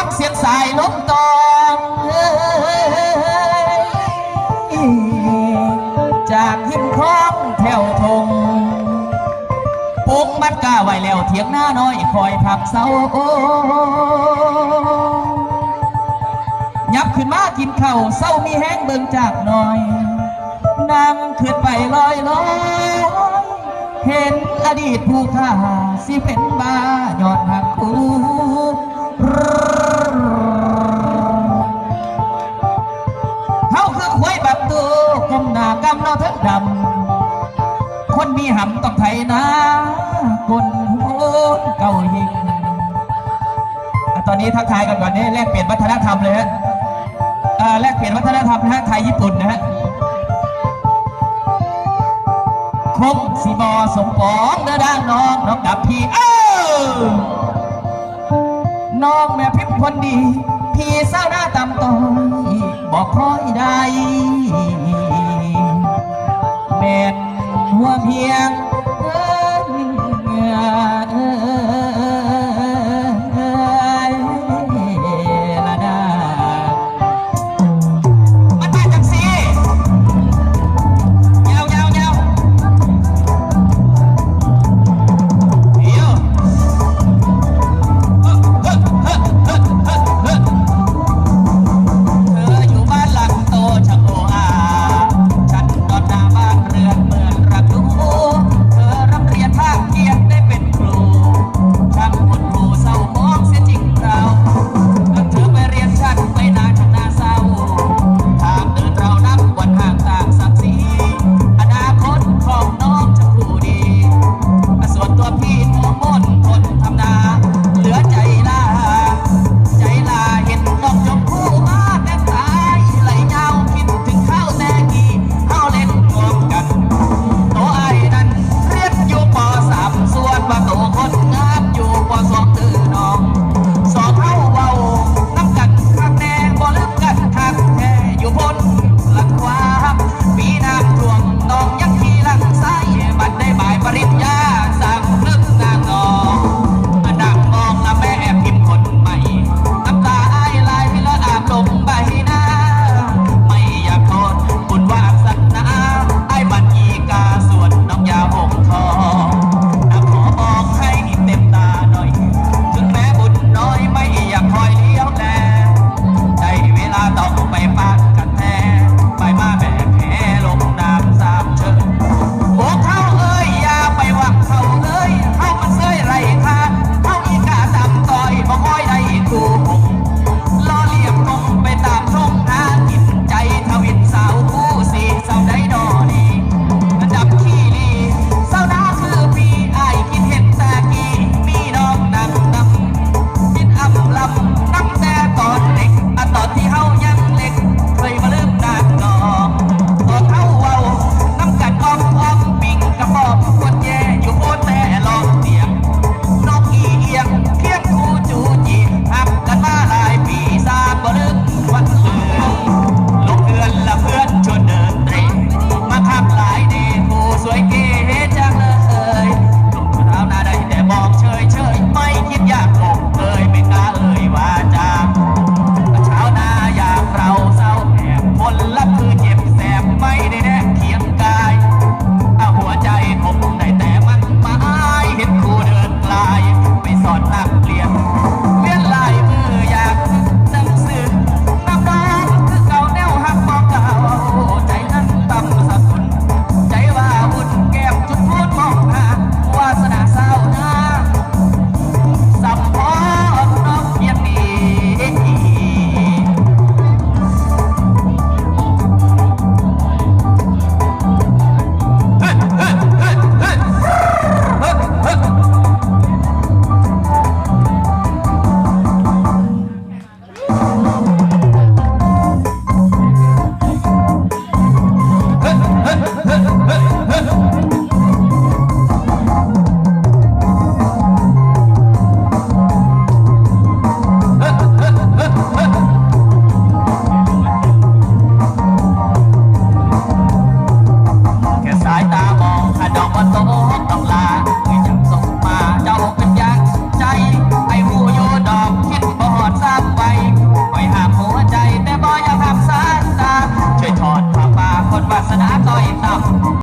ฟังเสียงสายลมตองจากหิมคล้องแถวทงปุ๊กมัดกาไว้แล้วเถียงหน้าน้อยคอยผักเสายับขึ้นมากินเข่าเศร้ามีแห้งเบิ่งจากน้อยนั่งขึ้นไปลอยลอยเห็นอดีตผู้ข้าสิเป็นบ้ายอดหักคู คนมีหำต้องไทยนะคนโหนเกาหิงตอนนี้ทักทายกันก่อนนี่แลกเปลี่ยนวัฒนธรรมเลยฮะแลกเปลี่ยนวัฒนธรรมนะไทยญี่ปุ่นนะฮะครบสีบอสมปองเด้อด้านน้องน้องดับพี่เออน้องแม่พิมพ์คนดี พี่เศร้าหน้าตำต้อยบอกคอยได้แม่ หัวเพียง